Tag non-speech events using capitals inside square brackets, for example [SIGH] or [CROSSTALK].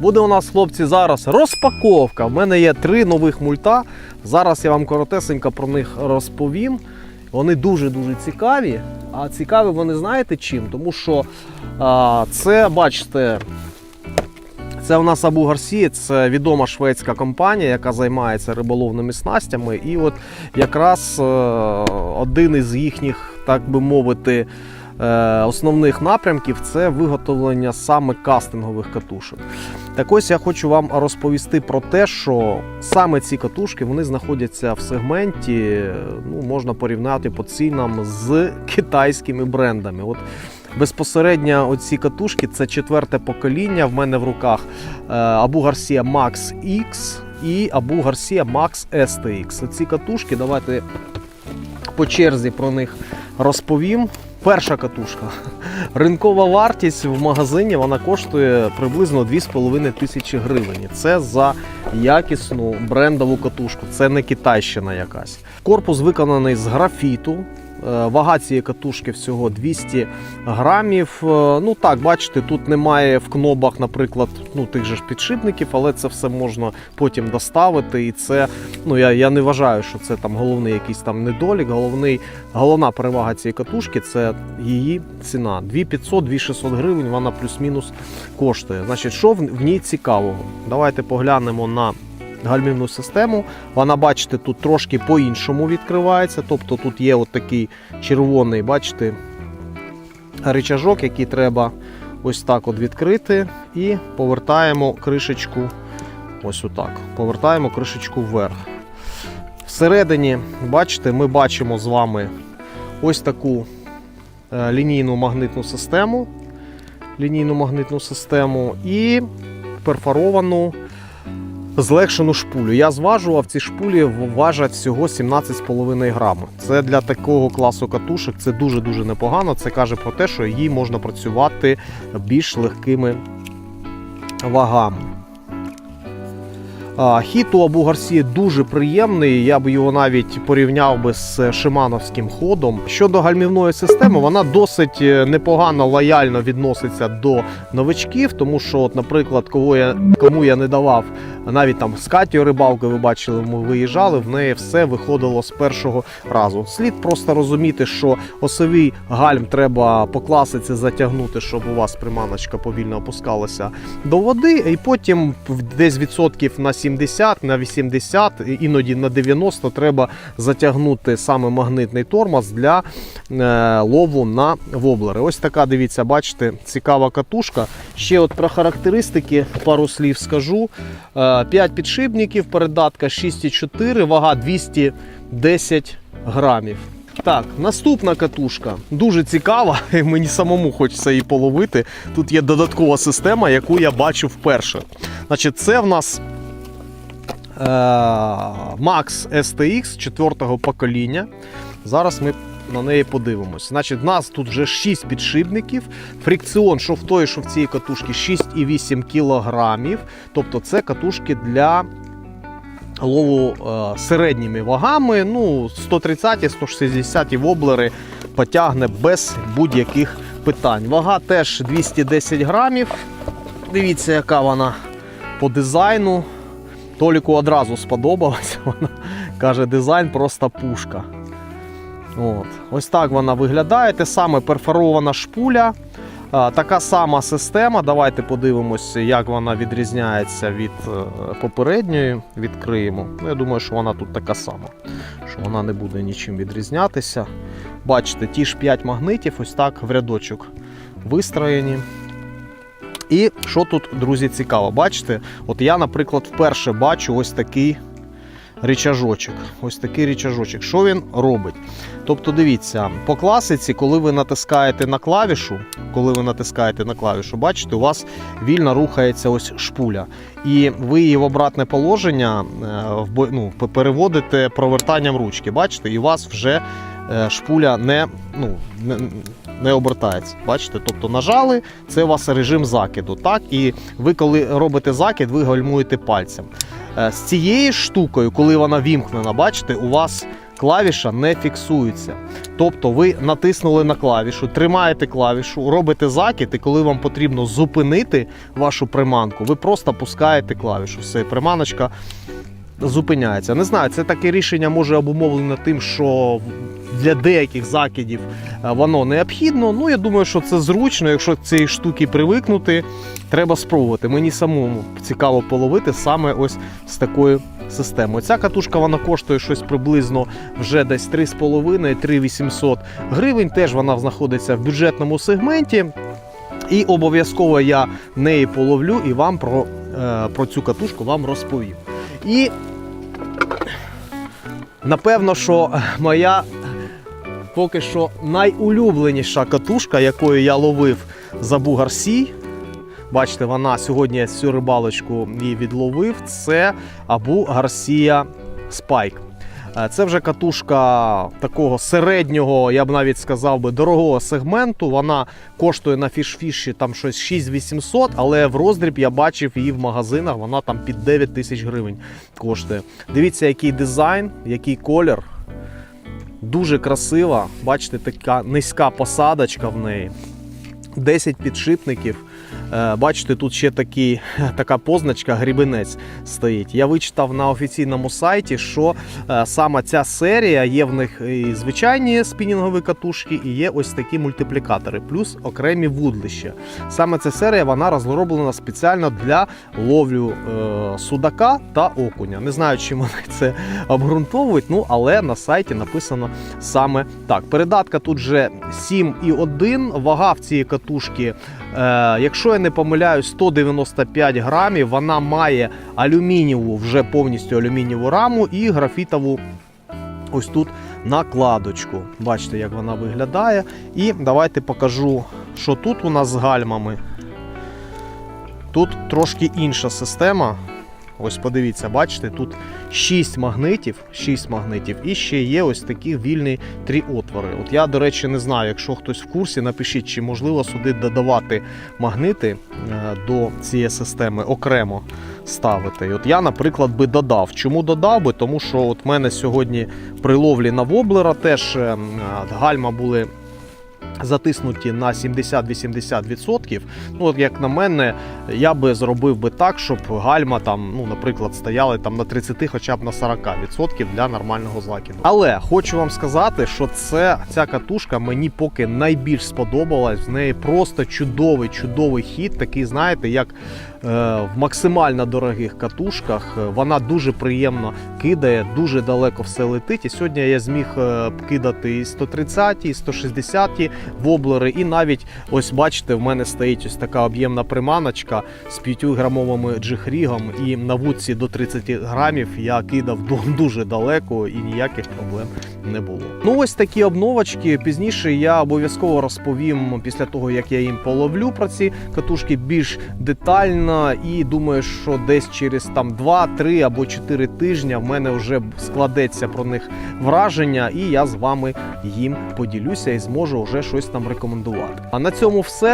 Буде у нас, хлопці, зараз розпаковка. В мене є три нових мульта. Зараз я вам коротесенько про них розповім. Вони дуже-дуже цікаві. А цікаві вони знаєте чим? Тому що а, це, бачите, це у нас Абу Гарсі, це відома шведська компанія, яка займається риболовними снастями. І от якраз е, один із їхніх, так би мовити, основних напрямків це виготовлення саме кастингових катушок. Так ось я хочу вам розповісти про те, що саме ці катушки вони знаходяться в сегменті, ну, можна порівняти по цінам з китайськими брендами. От Безпосередньо оці катушки це четверте покоління. В мене в руках е, Abu Garcia Max X і Abu Garcia Max STX. Оці катушки, давайте по черзі про них розповім. Перша катушка. Ринкова вартість в магазині вона коштує приблизно 2,5 тисячі гривень. Це за якісну брендову катушку. Це не китайщина якась. Корпус виконаний з графіту. Е, Вага цієї катушки всього 200 грамів. Е, Ну так, бачите, тут немає в кнобах, наприклад, ну тих же ж підшипників, але це все можна потім доставити. І це, ну я, я не вважаю, що це там головний якийсь там недолік. Головний, головна перевага цієї катушки це її ціна. 2500-2600 гривень вона плюс-мінус коштує. Значить, що в, в ній цікавого? Давайте поглянемо на гальмівну систему. Вона, бачите, тут трошки по-іншому відкривається. Тобто тут є от такий червоний, бачите, рычажок, який треба ось так от відкрити. І повертаємо кришечку. Ось отак. Повертаємо кришечку вверх. Всередині, бачите, ми бачимо з вами ось таку е, лінійну магнитну систему. Лінійну магнитну систему і перфоровану злегшену шпулю. Я зважував, ці шпулі важать всього 17,5 грами. Це для такого класу катушок це дуже-дуже непогано. Це каже про те, що її можна працювати більш легкими вагами. Хід у Абу Гарсі дуже приємний. Я б його навіть порівняв би з шимановським ходом. Щодо гальмівної системи, вона досить е, непогано лояльно відноситься до новичків, тому що, от, наприклад, кого я, кому я не давав навіть там з Катю рибалки, ви бачили, ми виїжджали, в неї все виходило з першого разу. Слід просто розуміти, що осовий гальм треба по затягнути, щоб у вас приманочка повільно опускалася до води, і потім десь відсотків на 70, на 80, іноді на 90 треба затягнути саме магнитний тормоз для е, лову на воблери. Ось така, дивіться, бачите, цікава катушка. Ще от про характеристики пару слів скажу. 5 підшипників, передатка 6,4, вага 210 грамів. Так, наступна катушка дуже цікава, [LAUGHS] мені самому хочеться її половити. Тут є додаткова система, яку я бачу вперше. Значить, це в нас е, Max STX 4 покоління. Зараз ми на неї подивимось. Значить, в нас тут вже 6 підшипників. Фрикціон, що в той, що в цій катушці 6,8 кілограмів. Тобто це катушки для лову е, середніми вагами. Ну, 130 160 воблери потягне без будь-яких питань. Вага теж 210 грамів. Дивіться, яка вона по дизайну. Толіку одразу сподобалася. [LAUGHS] Вона каже, дизайн просто пушка. От. Ось так вона виглядає. Те саме перфорована шпуля. Така сама система. Давайте подивимося, як вона відрізняється від е, попередньої. Відкриємо. Ну, Я думаю, що вона тут така сама, що вона не буде нічим відрізнятися. Бачите, ті ж 5 магнитів, ось так в рядочок вистроєні. І що тут, друзі, цікаво, бачите? От я, наприклад, вперше бачу ось такий річажочок. Ось такий річажочок. Що він робить? Тобто, дивіться, по класиці, коли ви натискаєте на клавішу, коли ви натискаєте на клавішу, бачите, у вас вільно рухається ось шпуля. І ви її в обратне положення е, ну, переводите провертанням ручки. Бачите, і у вас вже е, шпуля не, ну, не, не обертається. Бачите? Тобто нажали, це у вас режим закиду. Так? І ви, коли робите закид, ви гальмуєте пальцем. Е, З цією штукою, коли вона вімкнена, бачите, у вас клавіша не фіксується. Тобто ви натиснули на клавішу, тримаєте клавішу, робите закид, і коли вам потрібно зупинити вашу приманку, ви просто пускаєте клавішу. Все, приманочка зупиняється. Не знаю, це таке рішення може обумовлено тим, що для деяких закидів е, воно необхідно. Ну, я думаю, що це зручно. Якщо цієї штуки привикнути, треба спробувати. Мені самому цікаво половити саме ось з такою системою. Ця катушка вона коштує щось приблизно вже десь 3,5-3,800 гривень. Теж вона знаходиться в бюджетному сегменті. І обов'язково я неї половлю і вам про, е, про цю катушку вам розповім. І напевно, що моя поки що найулюбленіша катушка, якою я ловив за Бугарсій. Бачите, вона сьогодні цю рибалочку її відловив. Це Абу Гарсія Спайк. Е, Це вже катушка такого середнього, я б навіть сказав би, дорогого сегменту. Вона коштує на фішфіші там щось 6800, але в роздріб я бачив її в магазинах, вона там під 9 тисяч гривень коштує. Дивіться, який дизайн, який колір. Дуже красива. Бачите, така низька посадочка в неї. 10 підшипників. Е, Бачите, тут ще такий, [LAUGHS] така позначка грібенець стоїть. Я вичитав на офіційному сайті, що е, саме ця серія є в них і звичайні спінінгові катушки, і є ось такі мультиплікатори, плюс окремі вудлища. Саме ця серія вона розроблена спеціально для ловлю е, судака та окуня. Не знаю, чим вони це обґрунтовують, ну але на сайті написано саме так. Передатка тут вже 7,1, вага в цієї катушки. Е, якщо я не помиляюсь, 195 грамів. Вона має алюмінієву, вже повністю алюмінієву раму і графітову ось тут накладочку. Бачите, як вона виглядає. І давайте покажу, що тут у нас з гальмами. Тут трошки інша система. Ось подивіться, бачите, тут 6 магнитів, 6 магнитів, і ще є ось такі вільні три отвори. От я, до речі, не знаю, якщо хтось в курсі, напишіть, чи можливо сюди додавати магнити е, до цієї системи окремо ставити. От я, наприклад, би додав. Чому додав би? Тому що от мене сьогодні при ловлі на воблера теж е, гальма були. Затиснуті на 70-80%. Ну, як на мене, я би зробив би так, щоб гальма там, ну, наприклад, стояли там на 30, хоча б на 40% для нормального закиду. Але хочу вам сказати, що це ця катушка мені поки найбільш сподобалась. В неї просто чудовий, чудовий хід. Такий, знаєте, як е, в максимально дорогих катушках. Вона дуже приємно кидає, дуже далеко все летить. І сьогодні я зміг е, кидати і 130, і 160 воблери, і навіть ось бачите, в мене стоїть ось така об'ємна приманочка з 5-грамовим джихрігом, і на вудці до 30 грамів я кидав ду- [LAUGHS] дуже далеко і ніяких проблем не було. Ну ось такі обновочки. Пізніше я обов'язково розповім після того, як я їм половлю про ці катушки більш детально. І думаю, що десь через там 2, 3 або 4 тижні в мене вже складеться про них враження, і я з вами їм поділюся і зможу вже щось там рекомендувати. А на цьому все.